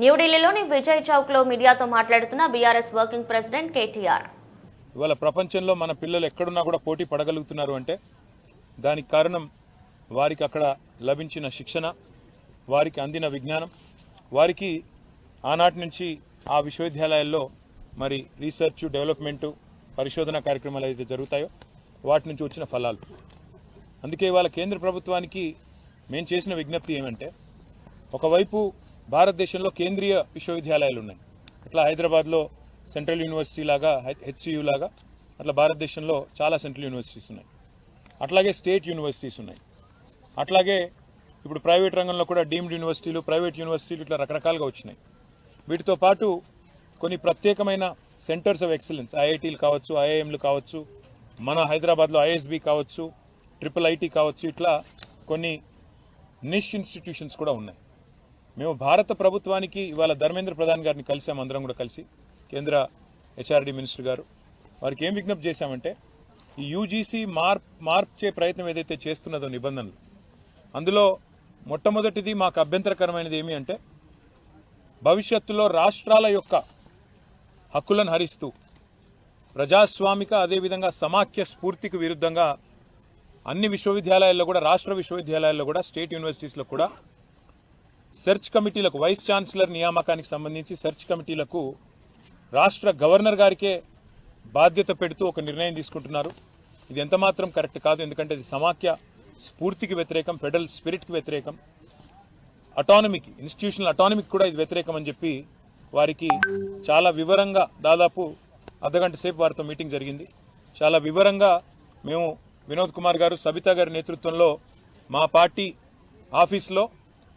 న్యూఢిల్లీలోని విజయ్ చౌక్లో మీడియాతో మాట్లాడుతున్న బీఆర్ఎస్ వర్కింగ్ ప్రెసిడెంట్ కేటీఆర్. ఇవాళ ప్రపంచంలో మన పిల్లలు ఎక్కడున్నా కూడా పోటీ పడగలుగుతున్నారు అంటే దానికి కారణం వారికి అక్కడ లభించిన శిక్షణ వారికి అందిన విజ్ఞానం వారికి ఆనాటి నుంచి ఆ విశ్వవిద్యాలయాల్లో మరి రీసెర్చ్ డెవలప్మెంటు పరిశోధన కార్యక్రమాలు అయితే జరుగుతాయో వాటి నుంచి వచ్చిన ఫలాలు. అందుకే ఇవాళ కేంద్ర ప్రభుత్వానికి మేము చేసిన విజ్ఞప్తి ఏమంటే ఒకవైపు భారతదేశంలో కేంద్రీయ విశ్వవిద్యాలయాలు ఉన్నాయి అట్లా హైదరాబాద్లో సెంట్రల్ యూనివర్సిటీ లాగా హెచ్సియు లాగా అట్లా భారతదేశంలో చాలా సెంట్రల్ యూనివర్సిటీస్ ఉన్నాయి. అట్లాగే స్టేట్ యూనివర్సిటీస్ ఉన్నాయి. అట్లాగే ఇప్పుడు ప్రైవేట్ రంగంలో కూడా డీమ్డ్ యూనివర్సిటీలు ప్రైవేట్ యూనివర్సిటీలు ఇట్లా రకరకాలుగా వచ్చినాయి. వీటితో పాటు కొన్ని ప్రత్యేకమైన సెంటర్స్ ఆఫ్ ఎక్సలెన్స్ ఐఐటీలు కావచ్చు ఐఐఎంలు కావచ్చు మన హైదరాబాద్లో ఐఎస్బి కావచ్చు ట్రిపుల్ ఐటీ కావచ్చు ఇట్లా కొన్ని నిష్ ఇన్స్టిట్యూషన్స్ కూడా ఉన్నాయి. మేము భారత ప్రభుత్వానికి ఇవాళ ధర్మేంద్ర ప్రధాన్ గారిని కలిసాం అందరం కూడా కలిసి. కేంద్ర హెచ్ఆర్డి మినిస్టర్ గారు. వారికి ఏం విజ్ఞప్తి చేశామంటే ఈ యూజీసీ మార్ప్ మార్చే ప్రయత్నం ఏదైతే చేస్తున్నదో నిబంధనలు అందులో మొట్టమొదటిది మాకు అభ్యంతరకరమైనది ఏమి అంటే భవిష్యత్తులో రాష్ట్రాల యొక్క హక్కులను హరిస్తూ ప్రజాస్వామిక అదేవిధంగా సమాఖ్య స్ఫూర్తికి విరుద్ధంగా అన్ని విశ్వవిద్యాలయాల్లో కూడా రాష్ట్ర విశ్వవిద్యాలయాల్లో కూడా స్టేట్ యూనివర్సిటీస్లో కూడా సెర్చ్ కమిటీలకు వైస్ ఛాన్సలర్ నియామకానికి సంబంధించి సెర్చ్ కమిటీలకు రాష్ట్ర గవర్నర్ గారికే బాధ్యత పెడుతూ ఒక నిర్ణయం తీసుకుంటున్నారు. ఇది ఎంతమాత్రం కరెక్ట్ కాదు ఎందుకంటే ఇది సమాఖ్య స్ఫూర్తికి వ్యతిరేకం ఫెడరల్ స్పిరిట్కి వ్యతిరేకం. అటానమీకి ఇన్స్టిట్యూషనల్ అటానమీకి కూడా ఇది వ్యతిరేకం అని చెప్పి వారికి చాలా వివరంగా దాదాపు అర్ధగంట సేపు వారితో మీటింగ్ జరిగింది. చాలా వివరంగా మేము వినోద్ కుమార్ గారు సబితా గారి నేతృత్వంలో మా పార్టీ ఆఫీస్లో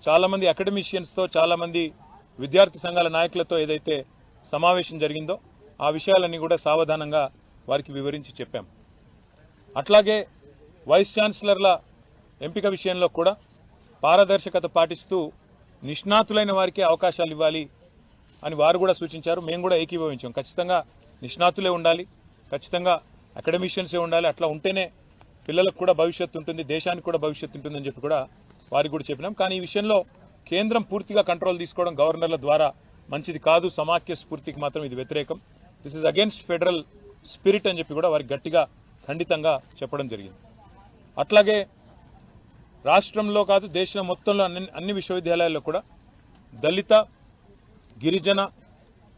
చాలామంది అకాడమిషియన్స్తో చాలామంది విద్యార్థి సంఘాల నాయకులతో ఏదైతే సమావేశం జరిగిందో ఆ విషయాలన్నీ కూడా సావధానంగా వారికి వివరించి చెప్పాం. అట్లాగే వైస్ ఛాన్సలర్ల ఎంపిక విషయంలో కూడా పారదర్శకత పాటిస్తూ నిష్ణాతులైన వారికి అవకాశాలు ఇవ్వాలి అని వారు కూడా సూచించారు. మేము కూడా ఏకీభవించాం. ఖచ్చితంగా నిష్ణాతులే ఉండాలి. ఖచ్చితంగా అకాడమిషియన్సే ఉండాలి. అట్లా ఉంటేనే పిల్లలకు కూడా భవిష్యత్తు ఉంటుంది దేశానికి కూడా భవిష్యత్తు ఉంటుందని చెప్పి కూడా వారికి కూడా చెప్పినాం. కానీ ఈ విషయంలో కేంద్రం పూర్తిగా కంట్రోల్ తీసుకోవడం గవర్నర్ల ద్వారా మంచిది కాదు. సమాఖ్య స్ఫూర్తికి మాత్రం ఇది వ్యతిరేకం. This is against federal spirit అని చెప్పి కూడా వారికి గట్టిగా ఖండితంగా చెప్పడం జరిగింది. అట్లాగే రాష్ట్రంలో కాదు దేశం మొత్తంలో అన్ని అన్ని విశ్వవిద్యాలయాల్లో కూడా దళిత గిరిజన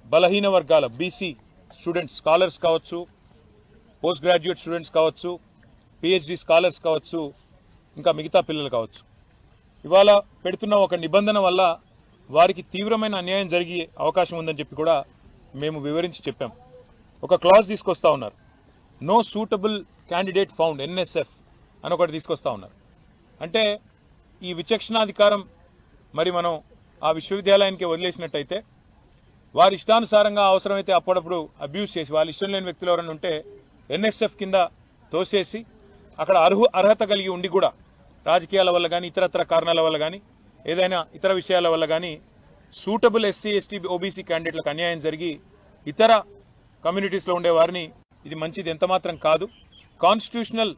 బలహీన వర్గాల బీసీ స్టూడెంట్స్ స్కాలర్స్ కావచ్చు పోస్ట్ గ్రాడ్యుయేట్ స్టూడెంట్స్ కావచ్చు పిహెచ్డి స్కాలర్స్ కావచ్చు ఇంకా మిగతా పిల్లలు కావచ్చు. ఇవాళ పెడుతున్న ఒక నిబంధన వల్ల వారికి తీవ్రమైన అన్యాయం జరిగే అవకాశం ఉందని చెప్పి కూడా మేము వివరించి చెప్పాం. ఒక క్లాజ్ తీసుకొస్తా ఉన్నారు. No suitable candidate found NSF అని ఒకటి తీసుకొస్తా ఉన్నారు. అంటే ఈ విచక్షణాధికారం మరి మనం ఆ విశ్వవిద్యాలయానికి వదిలేసినట్టయితే వారి ఇష్టానుసారంగా అవసరమైతే అప్పుడప్పుడు అబ్యూస్ చేసి వాళ్ళ ఇష్టం లేని వ్యక్తులు ఎవరైనా ఉంటే ఎన్ఎస్ఎఫ్ కింద తోసేసి అక్కడ అర్హు అర్హత కలిగి ఉండి కూడా రాజకీయాల వల్ల కానీ ఇతరత్ర కారణాల వల్ల కానీ ఏదైనా ఇతర విషయాల వల్ల కానీ సూటబుల్ ఎస్సీ ఎస్టీ ఓబీసీ క్యాండిడేట్లకు అన్యాయం జరిగి ఇతర కమ్యూనిటీస్లో ఉండే వారిని ఇది మంచిది ఎంత మాత్రం కాదు. కాన్స్టిట్యూషనల్